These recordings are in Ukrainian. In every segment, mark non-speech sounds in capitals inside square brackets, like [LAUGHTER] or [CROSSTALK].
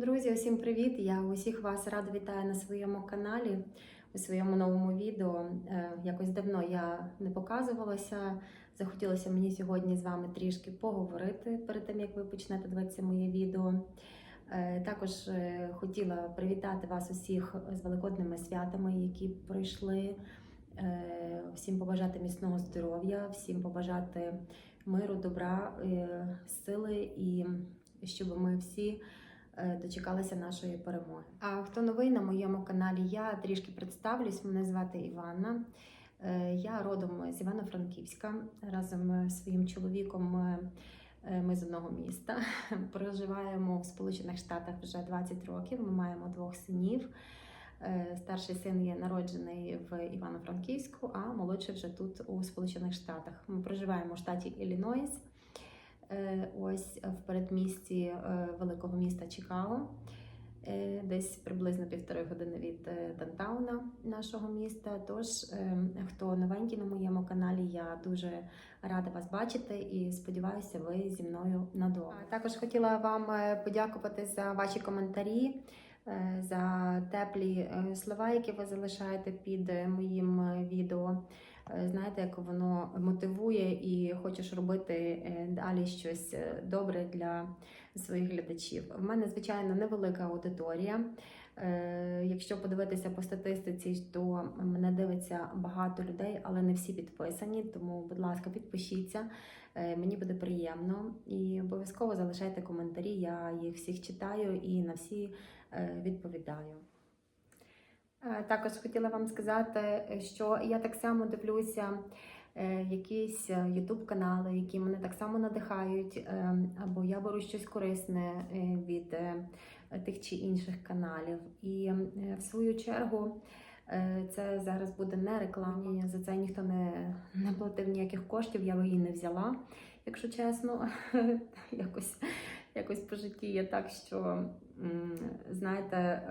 Друзі, усім привіт! Я усіх вас рада вітаю на своєму каналі у своєму новому відео. Е, Якось давно я не показувалася. Захотілося мені сьогодні з вами трішки поговорити перед тим, як ви почнете дивитися моє відео. Е, Також е, хотіла привітати вас усіх з великодними святами, які пройшли. Всім побажати міцного здоров'я, всім побажати миру, добра, сили і щоб ми всі дочекалися нашої перемоги. А хто новий на моєму каналі, я трішки представлюсь. Мене звати Іванна. Е, Я родом з Івано-Франківська. Разом з своїм чоловіком е, е, ми з одного міста. [LAUGHS] Проживаємо в Сполучених Штатах вже 20 років. Ми маємо двох синів. Е, Старший син є народжений в Івано-Франківську, а молодший вже тут у Сполучених Штатах. Ми проживаємо в штаті Іллінойс. Е, ось в передмісті е, великого міста Чикаго, е, десь приблизно півтори години від е, Дантауна нашого міста. Тож, е, хто новенький на моєму каналі, я дуже рада вас бачити і сподіваюся, ви зі мною надовго. Також хотіла вам е, подякувати за ваші коментарі. е, За теплі е, слова, які ви залишаєте під е, моїм е, відео. Е, Знаєте, як воно мотивує і хочеш робити е, далі щось е, добре для своїх глядачів. В мене, звичайно, невелика аудиторія. Якщо подивитися по статистиці, то мене дивиться багато людей, але не всі підписані. Тому, будь ласка, підпишіться. Мені буде приємно і обов'язково залишайте коментарі. Я їх всіх читаю і на всі відповідаю. Е, Також хотіла вам сказати, що я так само дивлюся е, якісь YouTube канали, які мене так само надихають, е, або я беру щось корисне е, від е, тих чи інших каналів. І е, в свою чергу е, це зараз буде не реклама. За це ніхто не, не платив ніяких коштів, я б її не взяла, якщо чесно. [LAUGHS] якось, якось по житті є так, що знаєте.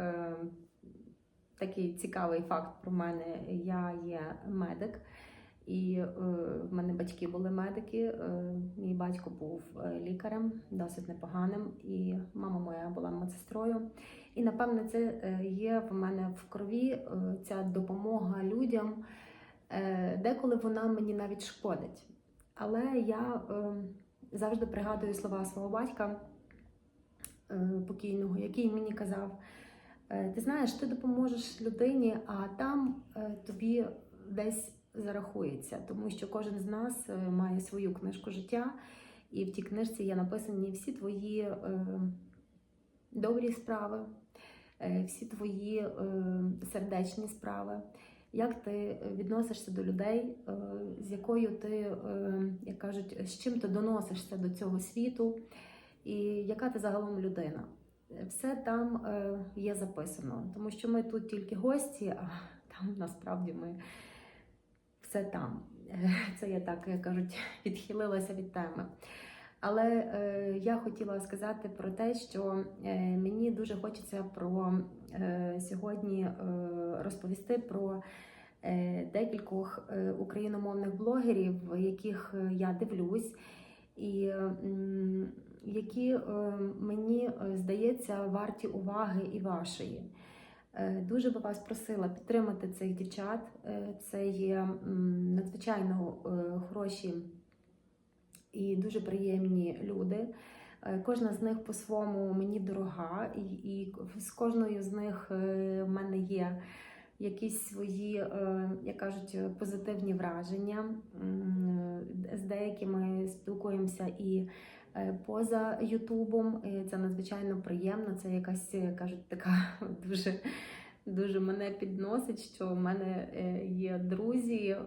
Такий цікавий факт про мене. Я є медик, і е, в мене батьки були медики. Е, мій батько був е, лікарем, досить непоганим, і мама моя була медсестрою. І напевне, це є в мене в крові ця допомога людям. Деколи вона мені навіть шкодить. Але я завжди пригадую слова свого батька покійного, який мені казав. Е, Ти знаєш, ти допоможеш людині, а там е, тобі десь зарахується, тому що кожен з нас е, має свою книжку життя, і в тій книжці є написані всі твої добрі справи, всі твої сердечні справи. Як ти відносишся до людей, з якою ти, як кажуть, з чим ти доносишся до цього світу, і яка ти загалом людина? Все там е, є записано, тому що ми тут тільки гості, а там насправді ми все там. Е, [LAUGHS] Це я так як кажуть, [LAUGHS] відхилилася від теми. Але е, я хотіла сказати про те, що е, мені дуже хочеться про е, сьогодні е, розповісти про е, декількох е, україномовних блогерів, яких е, я дивлюсь, і м, які е, мені е, здається варті уваги і вашої. Е, Дуже би вас просила підтримати цих дівчат. Це є надзвичайно хороші і дуже приємні люди. Кожна з них по-своєму мені дорога, і, з кожною з них в мене є якісь свої, як кажуть, позитивні враження. З деякими спілкуємося і поза Ютубом. І Це надзвичайно приємно. Це якась е, кажуть, така [LAUGHS] дуже. Дуже мене підносить, що в мене е, є друзі, е,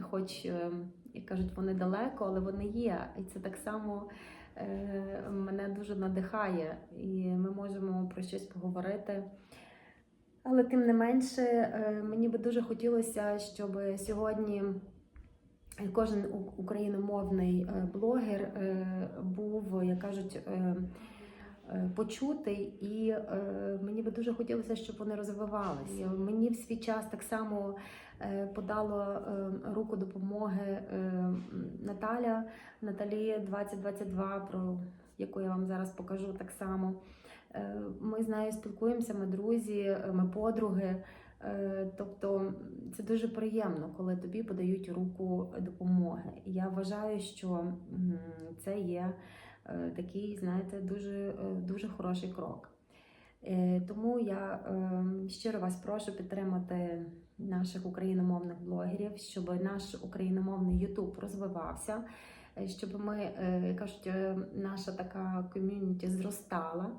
хоч е, як кажуть, вони далеко, але вони є. І це так само е, мене дуже надихає, і ми можемо про щось поговорити. Але тим не менше, е, мені би дуже хотілося, щоб сьогодні кожен україномовний е, блогер е, був, як кажуть, е, почутий, і мені би дуже хотілося, щоб вони розвивалися. Мені в свій час так само подала е, руку допомоги Наталя Наталі 2022, про яку я вам зараз покажу так само. Ми з нею спілкуємося, ми друзі, ми подруги. Е, Тобто це дуже приємно, коли тобі подають руку допомоги. Я вважаю, що це є е, такий, знаєте, дуже, е, дуже хороший крок. Тому я е, щиро вас прошу підтримати наших україномовних блогерів, щоб наш україномовний Ютуб розвивався, щоб ми, кажуть, наша така ком'юніті зростала,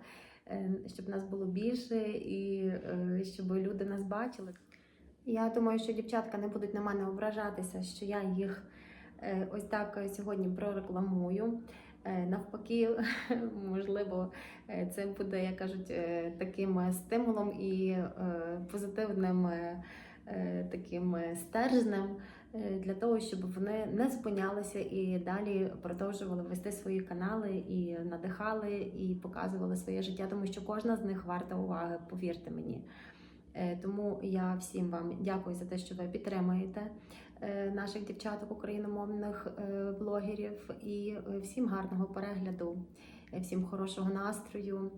щоб нас було більше і е, щоб люди нас бачили. Я думаю, що дівчатка не будуть на мене ображатися, що я їх е, ось так е, сьогодні прорекламую. Е, Навпаки, [LAUGHS] можливо, е, це буде, як кажуть, е, таким е, стимулом і е, позитивним е, е, таким е, стержнем е, для того, щоб вони не зупинялися і далі продовжували вести свої канали і надихали, і показували своє життя, тому що кожна з них варта уваги, повірте мені. Е, Тому я всім вам дякую за те, що ви підтримуєте е, наших дівчаток україномовних е, блогерів. І е, всім гарного перегляду, е, всім хорошого настрою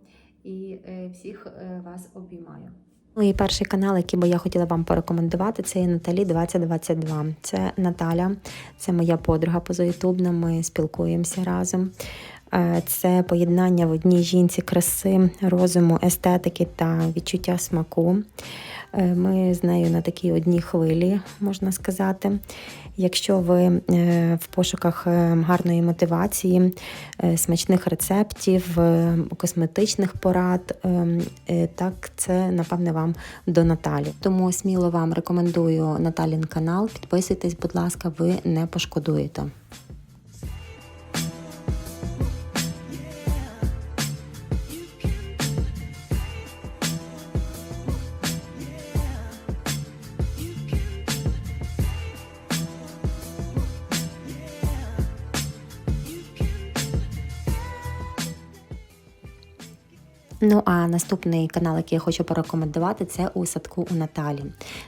і е, всіх е, вас обіймаю. Ну і перший канал, який би я хотіла вам порекомендувати, це є Наталі 2022. Це Наталя, це моя подруга позаютубна. Ми спілкуємося разом. Е, Це поєднання в одній жінці краси, розуму, естетики та відчуття смаку. Е, Ми з нею на такій одній хвилі, можна сказати. Якщо ви е, в пошуках гарної мотивації, смачних рецептів, косметичних порад, так це напевне вам до Наталі. Тому сміло вам рекомендую Наталін канал. Підписуйтесь, будь ласка, ви не пошкодуєте. Ну а наступний канал, який я хочу порекомендувати, це у садку у Наталі.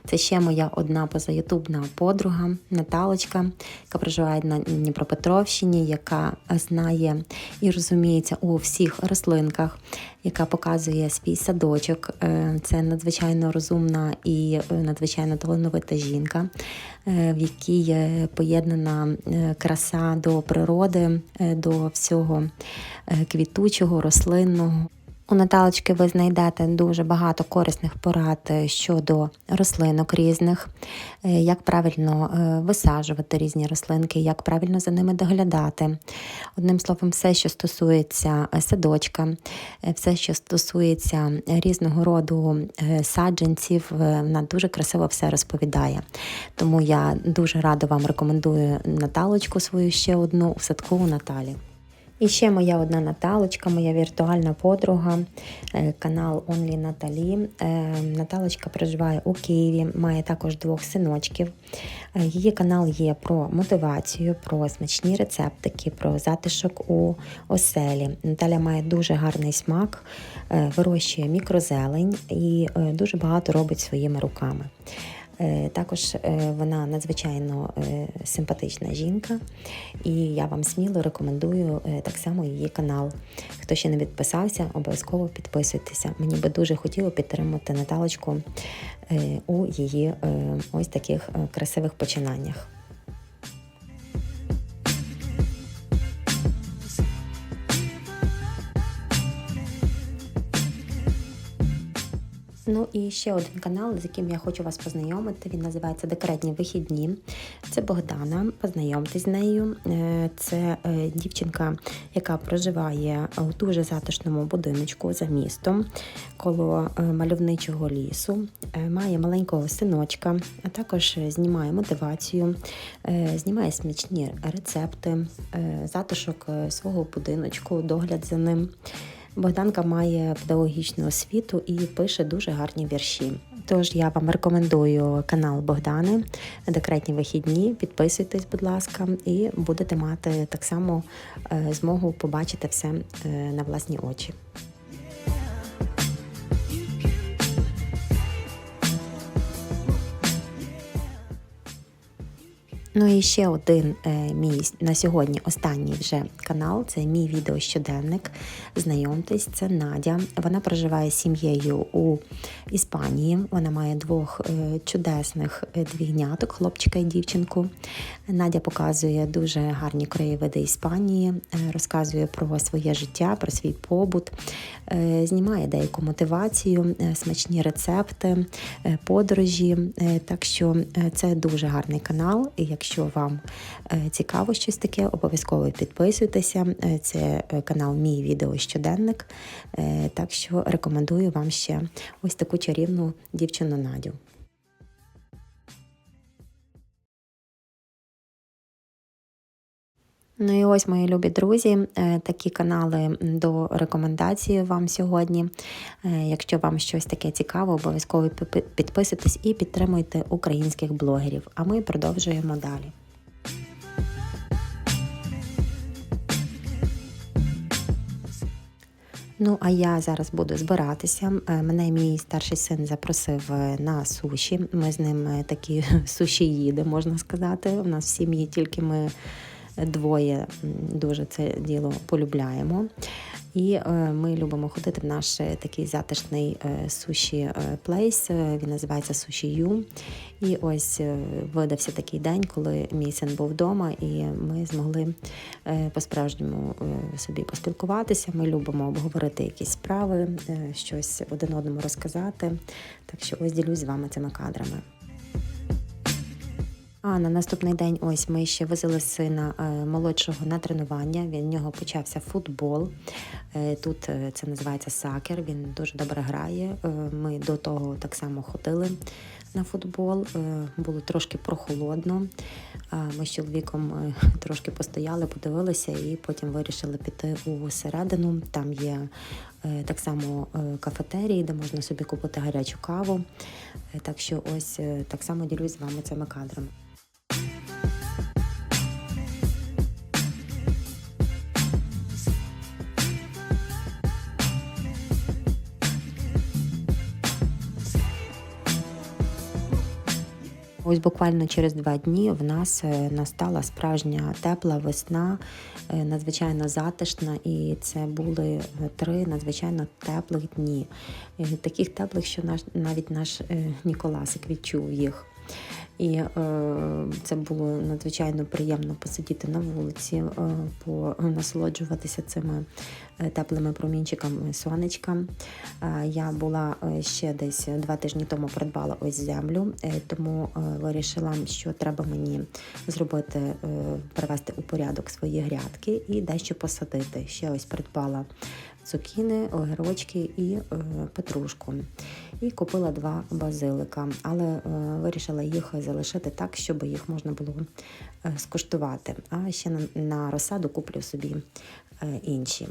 Це ще моя одна позаютубна подруга Наталочка, яка проживає на Дніпропетровщині, яка знає і розуміється у всіх рослинках, яка показує свій садочок. Е, Це надзвичайно розумна і е, надзвичайно талановита жінка, е, в якій поєднана краса до природи, до всього квітучого, рослинного. У Наталочки ви знайдете дуже багато корисних порад е, щодо рослинок різних, е, як правильно е, висаджувати різні рослинки, як правильно за ними доглядати. Одним словом, все, що стосується садочка, все, що стосується різного роду саджанців, вона дуже красиво все розповідає. Тому я дуже радо вам рекомендую Наталочку свою ще одну у садку у Наталі. І ще моя одна Наталочка, моя віртуальна подруга, е, канал Only Наталі. Е, Наталочка проживає у Києві, має також двох синочків. Е, Її канал є про мотивацію, про смачні рецептики, про затишок у оселі. Наталя має дуже гарний смак, вирощує мікрозелень і дуже багато робить своїми руками. Е, Також е, вона надзвичайно е, симпатична жінка, і я вам сміло рекомендую так само її канал. Хто ще не підписався, обов'язково підписуйтеся. Мені би дуже хотіло підтримати Наталочку у її ось таких красивих починаннях. Ну і ще один канал, з яким я хочу вас познайомити. Він називається Декретні вихідні. Це Богдана. Познайомтесь з нею. Е, Це е, дівчинка, яка проживає у дуже затишному будиночку за містом коло е, мальовничого лісу. Має маленького синочка, а також знімає мотивацію, знімає смачні рецепти, затишок свого будиночку, догляд за ним. Богданка має педагогічну освіту і пише дуже гарні вірші. Тож я вам рекомендую канал Богдани Декретні вихідні. Підписуйтесь, будь ласка, і будете мати так само е, змогу побачити все е, на власні очі. Ну і ще один е, мій на сьогодні останній вже канал. Це мій відеощоденник. Знайомтесь, це Надя. Вона проживає з сім'єю у Іспанії. Вона має двох е, чудесних е, двійняток, хлопчика і дівчинку. Надя показує дуже гарні краєвиди Іспанії, розказує про своє життя, про свій побут, знімає деяку мотивацію, смачні рецепти, подорожі. Так що це дуже гарний канал. І якщо вам е, цікаво щось таке, обов'язково підписуйтеся. Е, Це е, канал Мій відео щоденник. Так що рекомендую вам ще ось таку чарівну дівчину Надю. Ну і ось, мої любі друзі, е, такі канали до рекомендації вам сьогодні. Е, Якщо вам щось таке цікаво, обов'язково пи- підписуйтесь і підтримуйте українських блогерів. А ми продовжуємо далі. Ну, а я зараз буду збиратися. Е, Мене мій старший син запросив на суші. Ми з ним такі [LAUGHS] суші-їди, можна сказати. У нас в сім'ї тільки ми двоє дуже це діло полюбляємо. І е, ми любимо ходити в наш е, такий затишний е, суші плейс. Він називається Суші Ю. І ось видався такий день, коли мій син був вдома, і ми змогли по-справжньому собі поспілкуватися. Ми любимо обговорити якісь справи, щось один одному розказати. Так що ось ділюсь з вами цими кадрами. А на наступний день ось ми ще возили сина е, молодшого на тренування. Він в нього почався футбол. Е, Тут е, це називається сакер. Він дуже добре грає. Ми до того так само ходили на футбол. Було трошки прохолодно. Ми з чоловіком [LAUGHS] трошки постояли, подивилися і потім вирішили піти у середину. Там є так само кафетерії, де можна собі купити гарячу каву. Так що ось так само ділюсь з вами цими кадрами. Ось буквально через два дні в нас е, настала справжня тепла весна, е, надзвичайно затишна, і це були е, три надзвичайно теплих дні. Таких теплих, що наш навіть наш Ніколасик відчув їх. І е, це було надзвичайно приємно посидіти на вулиці, е, понасолоджуватися цими е, теплими промінчиками сонечка. Е, я була е, ще десь два тижні тому придбала ось землю, е, тому е, вирішила, що треба мені зробити, е, привести у порядок свої грядки і дещо посадити. Ще ось придбала цукіни, огірочки і е, петрушку. І купила два базилика, але е, вирішила їх залишити так, щоб їх можна було е, скуштувати. А ще на, розсаду куплю собі е, інші.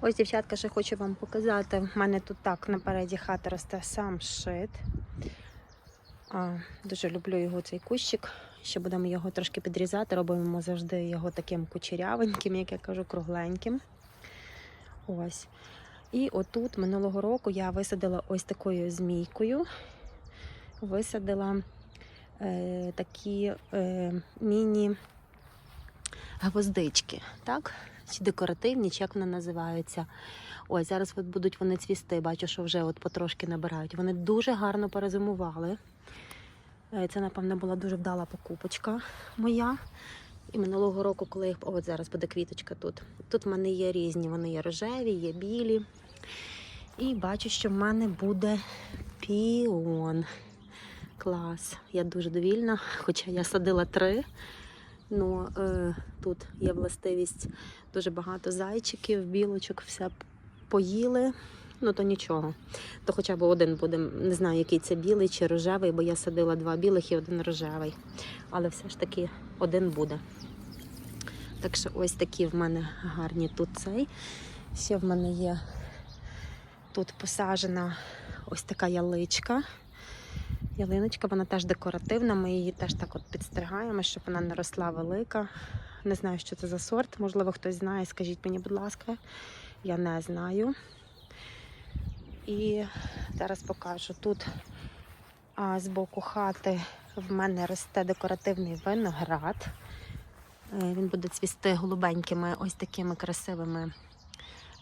Ось, дівчатка, ще хочу вам показати. У мене тут так напереді хати росте сам шит. Дуже люблю його цей кущик. Ще будемо його трошки підрізати. Робимо завжди його таким кучерявеньким, як я кажу, кругленьким. Ось. І отут минулого року я висадила ось такою змійкою. Висадила е, такі е, міні гвоздички, так? Чи декоративні, чи як вони називаються. Ось зараз от будуть вони цвісти. Бачу, що вже от потрошки набирають. Вони дуже гарно перезимували. Е, Це, напевно, була дуже вдала покупочка моя. І минулого року, коли їх. От зараз буде квіточка тут. Тут в мене є різні, вони є рожеві, є білі. І бачу, що в мене буде піон. Клас. Я дуже довільна, хоча я садила три. Ну, е, тут є властивість дуже багато зайчиків, білочок, все поїли. Ну, то нічого. То хоча б один буде, не знаю, який це білий чи рожевий, бо я садила два білих і один рожевий. Але все ж таки один буде. Так що ось такі в мене гарні тут цей. Ще в мене є тут посаджена ось така яличка. Ялиночка, вона теж декоративна, ми її теж так от підстригаємо, щоб вона не росла велика. Не знаю, що це за сорт. Можливо, хтось знає, скажіть мені, будь ласка. Я не знаю. І зараз покажу. Тут а, з боку хати в мене росте декоративний виноград. Е, Він буде цвісти голубенькими, ось такими красивими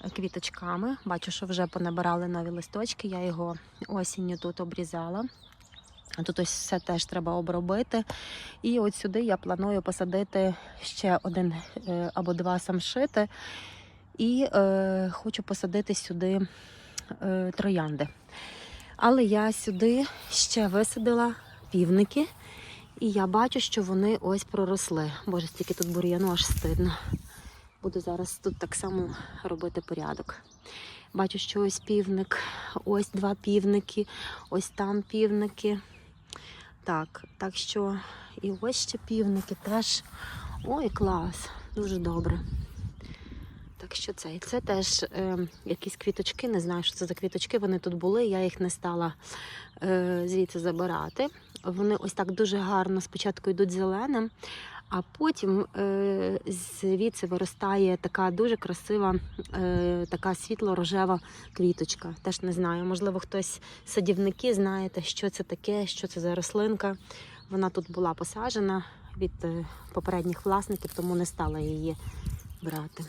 е, квіточками. Бачу, що вже понабирали нові листочки. Я його осінню тут обрізала. Тут ось все теж треба обробити. І от сюди я планую посадити ще один е, або два самшити. І е, хочу посадити сюди троянди. Але я сюди ще висадила півники, і я бачу, що вони ось проросли. Боже, стільки тут бур'яну аж стидно. Буду зараз тут так само робити порядок. Бачу, що ось півник, ось два півники, ось там півники. Так, так що і ось ще півники теж. Ой, клас, дуже добре. Так що це, це теж е, якісь квіточки, не знаю, що це за квіточки. Вони тут були, я їх не стала е, звідси забирати. Вони ось так дуже гарно спочатку йдуть зеленим, а потім е, звідси виростає така дуже красива, е, така світло-рожева квіточка. Теж не знаю. Можливо, хтось садівники знаєте, що це таке, що це за рослинка. Вона тут була посаджена від е, попередніх власників, тому не стала її брати.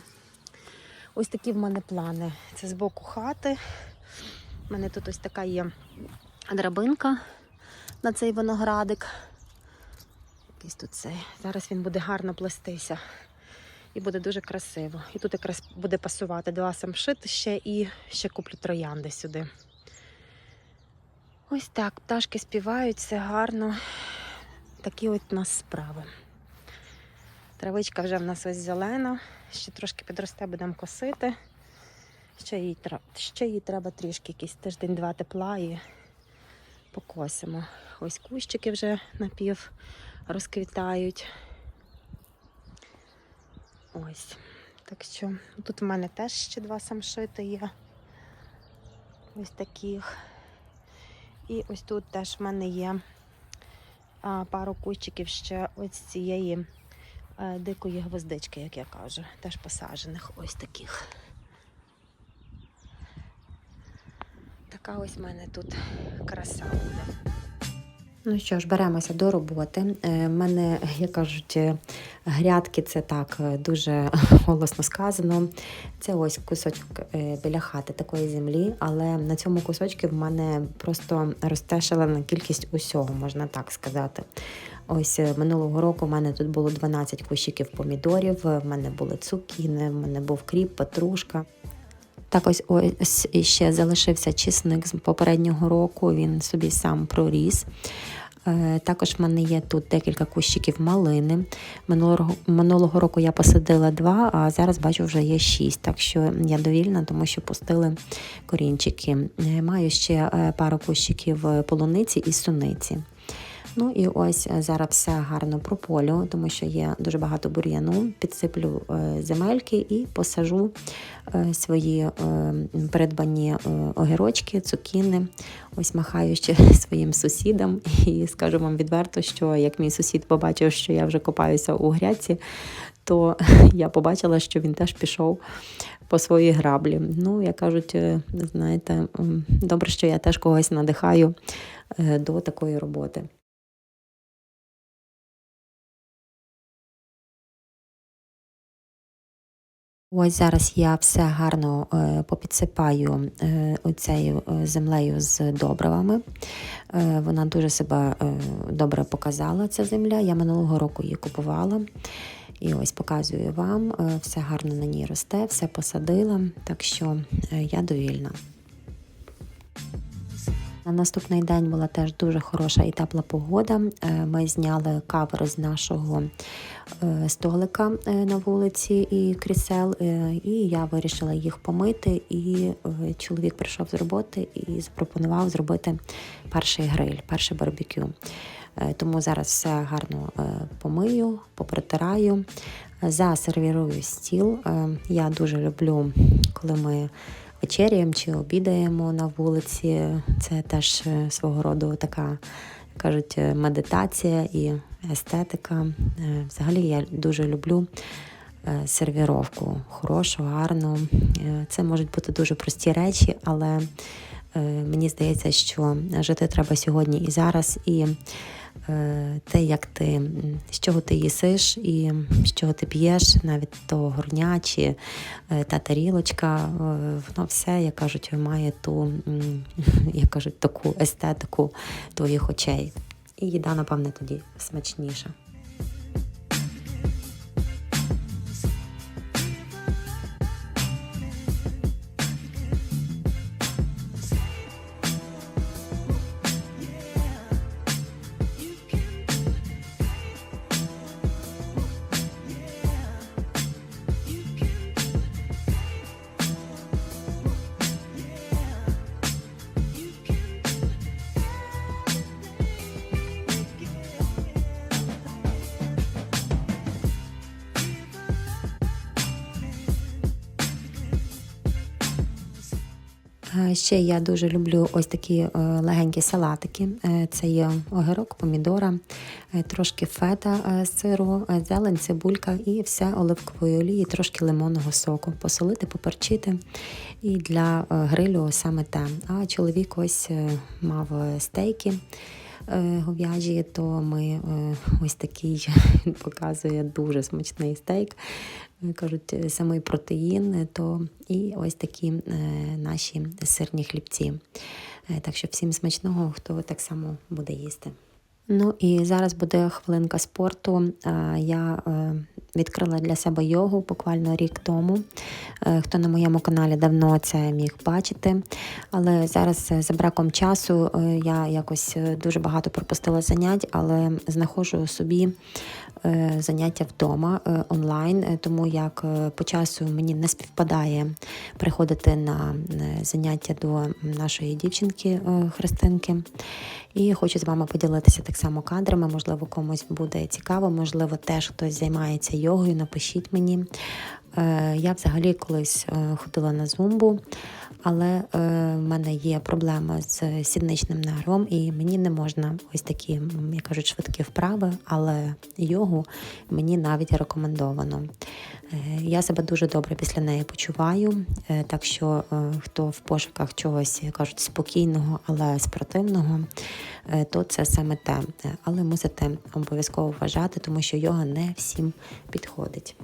Ось такі в мене плани. Це з боку хати. У мене тут ось така є драбинка на цей виноградик. Якийсь тут цей. Зараз він буде гарно плестися. І буде дуже красиво. І тут якраз буде пасувати два самшити ще і ще куплю троянди сюди. Ось так, пташки співають, все гарно. Такі от у нас справи. Травичка вже в нас ось зелена, ще трошки підросте, будемо косити. Ще їй, ще їй треба трішки якийсь тиждень-два тепла і покосимо. Ось кущики вже напів розквітають. Ось. Так що тут в мене теж ще два самшити є. Ось таких. І ось тут теж в мене є а, пару кущиків ще ось цієї дикої гвоздички, як я кажу, теж посаджених ось таких. Така ось в мене тут краса буде. Ну що ж, беремося до роботи. У мене, як кажуть, е, грядки це так е, дуже [LAUGHS] голосно сказано. Це ось кусочок е, біля хати такої землі, але на цьому кусочку в мене просто росте шалена кількість усього, можна так сказати. Ось е, минулого року в мене тут було 12 кущиків помідорів, в мене були цукіни, в мене був кріп, петрушка. Так ось ось ще залишився чесник з попереднього року, він собі сам проріс. Е, Також в мене є тут декілька кущиків малини. Минулого, минулого року я посадила два, а зараз бачу вже є шість. Так що я довільна, тому що пустили корінчики. Е, Маю ще е, пару кущиків полуниці і суниці. Ну і ось е, зараз все гарно прополю, тому що є дуже багато бур'яну. Підсиплю е, земельки і посажу е, свої придбані огірочки, цукіни. Ось махаю ще [LAUGHS] своїм сусідам і скажу вам відверто, що як мій сусід побачив, що я вже копаюся у гряці, то [LAUGHS] я побачила, що він теж пішов по своїй граблі. Ну, як кажуть, знаєте, добре, що я теж когось надихаю до такої роботи. Ось зараз я все гарно е, попідсипаю е, оцею е, землею з добривами. Вона дуже себе добре показала, ця земля. Я минулого року її купувала. І ось показую вам, все гарно на ній росте, все посадила, так що я довільна. На наступний день була теж дуже хороша і тепла погода. Е, Ми зняли кавер з нашого е, столика е, на вулиці і крісел, і я вирішила їх помити. І чоловік прийшов з роботи і запропонував зробити перший гриль, перший барбекю. Тому зараз все гарно помию, попритираю, засервірую стіл. Я дуже люблю, коли ми вечеряємо чи обідаємо на вулиці. Це теж е, свого роду така, кажуть, е, медитація і естетика. Е, Взагалі я дуже люблю сервіровку, хорошу, гарну. Це можуть бути дуже прості речі, але Мені здається, що жити треба сьогодні і зараз, і те, як ти, з чого ти їсиш і з чого ти п'єш, навіть то горня чи е, та тарілочка, е, воно все, як кажуть, має ту, [LAUGHS] як кажуть, таку естетику твоїх очей. І їда, напевне, тоді смачніша. Ще я дуже люблю ось такі е, легенькі салатики. Е, Це є огірок, помідора, е, трошки фета з сиру, зелень, цибулька і все оливкової олії, трошки лимонного соку. Посолити, поперчити. І для грилю саме те. А чоловік ось мав стейки говяжі, то ми ось такий [LAUGHS] показує дуже смачний стейк. Е, Кажуть, е, самий протеїн, то і ось такі е, наші сирні хлібці. Так що всім смачного, хто так само буде їсти. Ну і зараз буде хвилинка спорту. Я відкрила для себе йогу буквально рік тому. Хто на моєму каналі давно це міг бачити. Але зараз за браком часу я якось дуже багато пропустила занять, але знаходжу собі заняття вдома е, онлайн, е, тому як е, по часу мені не співпадає приходити на е, заняття до нашої дівчинки е, Христинки. І хочу з вами поділитися так само кадрами. Можливо, комусь буде цікаво, можливо, теж хтось займається йогою. Напишіть мені. Е, Я взагалі колись е, ходила на зумбу, але е, в мене є проблема з сідничним нервом, і мені не можна ось такі, як кажуть, швидкі вправи, але йогу мені навіть рекомендовано. Я себе дуже добре після неї почуваю, так що хто в пошуках чогось кажуть спокійного, але спортивного, то це саме те. Але мусите обов'язково вважати, тому що йога не всім підходить.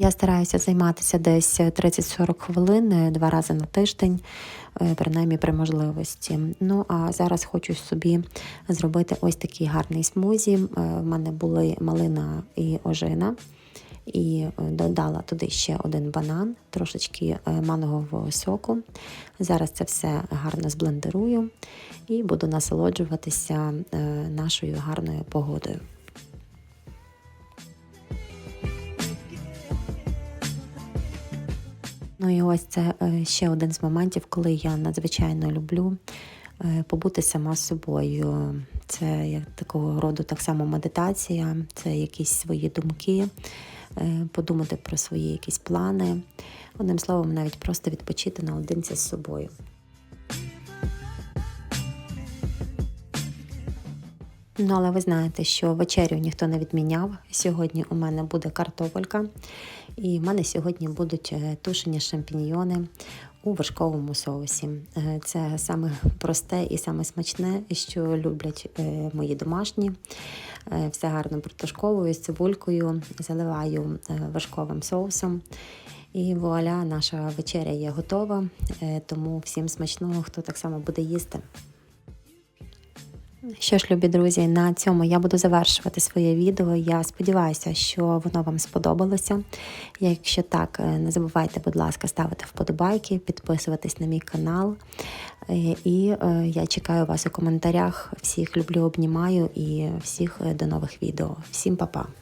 Я стараюся займатися десь 30-40 хвилин е, два рази на тиждень, е, принаймні при можливості. Ну а зараз хочу собі зробити ось такий гарний смузі. Е, В мене були малина і ожина. І е, додала туди ще один банан, трошечки е, мангового соку. Зараз це все гарно зблендерую і буду насолоджуватися е, нашою гарною погодою. Ну і ось це е, ще один з моментів, коли я надзвичайно люблю е, побути сама собою. Це як такого роду так само медитація, це якісь свої думки, е, подумати про свої якісь плани. Одним словом, навіть просто відпочити наодинці з собою. Ну, але ви знаєте, що вечерю ніхто не відміняв. Сьогодні у мене буде картопелька, і в мене сьогодні будуть е, тушені шампіньйони у вершковому соусі. Е, Це саме просте і саме смачне, що люблять е, мої домашні. Все гарно протушковую з цибулькою, заливаю вершковим соусом. І вуаля, наша вечеря є готова, тому всім смачного, хто так само буде їсти. Що ж, любі друзі, на цьому я буду завершувати своє відео. Я сподіваюся, що воно вам сподобалося. Якщо так, е, не забувайте, будь ласка, ставити вподобайки, підписуватись на мій канал. Е, І е, я чекаю вас у коментарях. Всіх люблю, обнімаю і всіх до нових відео. Всім па-па!